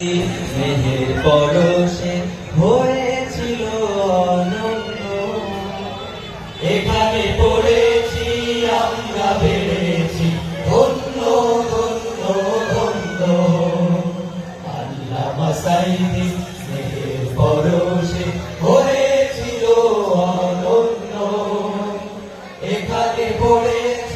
মেহের পরশে হয়েছিল অনন্য। এখানে পড়েছি আমরা বেড়েছি এখানে পড়েছি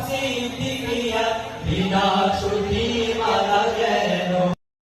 Jose, you.